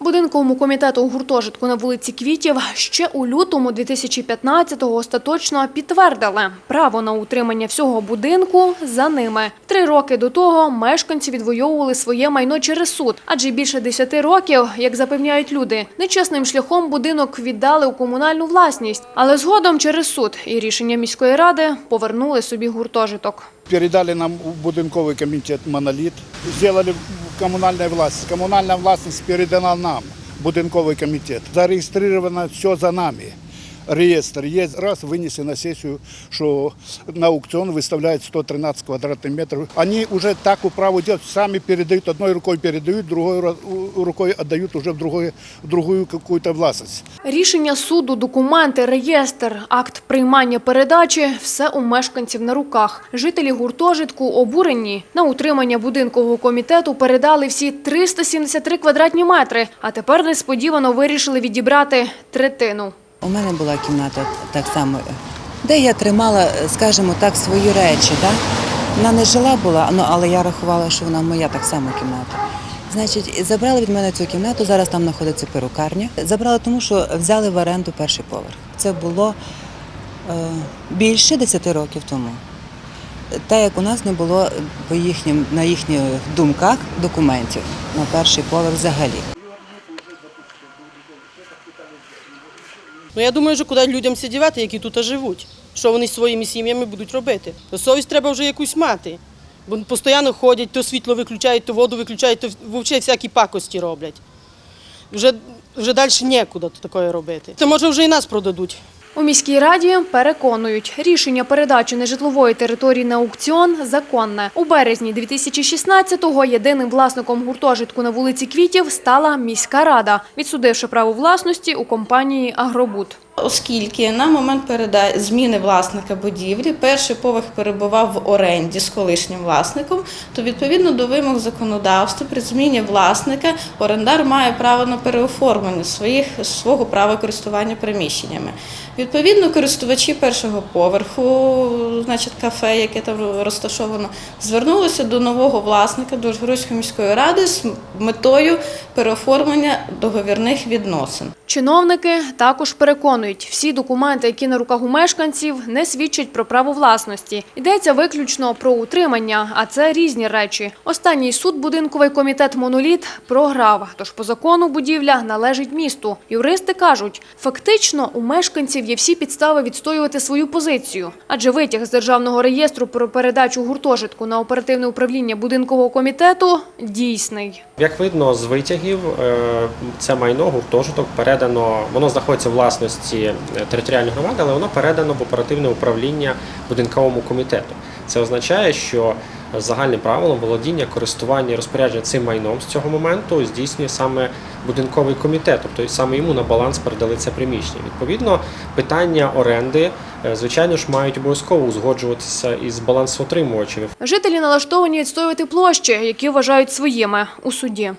Будинковому комітету гуртожитку на вулиці Квітів ще у лютому 2015-го остаточно підтвердили право на утримання всього будинку за ними. Три роки до того мешканці відвоювали своє майно через суд, адже більше 10 років, як запевняють люди, нечесним шляхом будинок віддали у комунальну власність, але згодом через суд і рішення міської ради повернули собі гуртожиток. Передали нам в будинковий комітет моноліт. Зробили комунальну власність. Комунальна власність передана нам, будинковий комітет. Зареєстровано все за нами Реестр есть. Раз вынесли на сессию, что на аукцион выставляют 113 квадратных метров. Они уже так управу делают, сами передают, одной рукой передают, другой ра- рукой отдают уже в, другой, в другую какую-то властность. Рішення суду, документи, реєстр, акт приймання передачі – все у мешканців на руках. Жителі гуртожитку обурені. На утримання будинкового комітету передали всі 373 квадратні метри, а тепер несподівано вирішили відібрати третину. У мене була кімната так само, де я тримала, скажімо так, свої речі. Да? Вона не жила була, ну, але я рахувала, що вона моя так само кімната. Значить, забрали від мене цю кімнату, зараз там знаходиться перукарня. Забрали тому, що взяли в оренду перший поверх. Це було е, більше 10 років тому. Та як у нас не було по їхнім, на їхніх думках документів на перший поверх взагалі. Ну я думаю, що куди людям сидівати, які тут живуть. Що вони зі своїми сім'ями будуть робити? Совість треба вже якусь мати. Бо постійно ходять, то світло виключають, то воду виключають, то вовче всякі пакості роблять. Вже, вже далі нікуди такої робити. Це може вже і нас продадуть. У міській раді переконують, рішення передачі нежитлової території на аукціон законне. У березні 2016-го єдиним власником гуртожитку на вулиці Квітів стала міська рада, відсудивши право власності у компанії «Агробуд». Оскільки на момент зміни власника будівлі перший поверх перебував в оренді з колишнім власником, то відповідно до вимог законодавства при зміні власника орендар має право на переоформлення своїх свого права користування приміщеннями. Відповідно, користувачі першого поверху, значить кафе, яке там розташовано, звернулися до нового власника до Ужгородської міської ради з метою переоформлення договірних відносин. Чиновники також переконують, всі документи, які на руках у мешканців, не свідчать про право власності. Йдеться виключно про утримання, а це різні речі. Останній суд будинковий комітет «Моноліт» програв, тож по закону будівля належить місту. Юристи кажуть, фактично у мешканців є всі підстави відстоювати свою позицію, адже витяг з державного реєстру про передачу гуртожитку на оперативне управління будинкового комітету дійсний. Як видно з витягів, е, це майно гуртожиток передано, воно знаходиться в власності е, територіальної громади, але воно передано в оперативне управління будинковому комітету. Це означає, що загальним правилом володіння, користування і розпорядження цим майном з цього моменту здійснює саме будинковий комітет, тобто саме йому на баланс передали це приміщення. Відповідно, питання оренди, е, звичайно ж, мають обов'язково узгоджуватися із балансоотримувачами. Жителі налаштовані відстоювати площі, які вважають своїми у суді.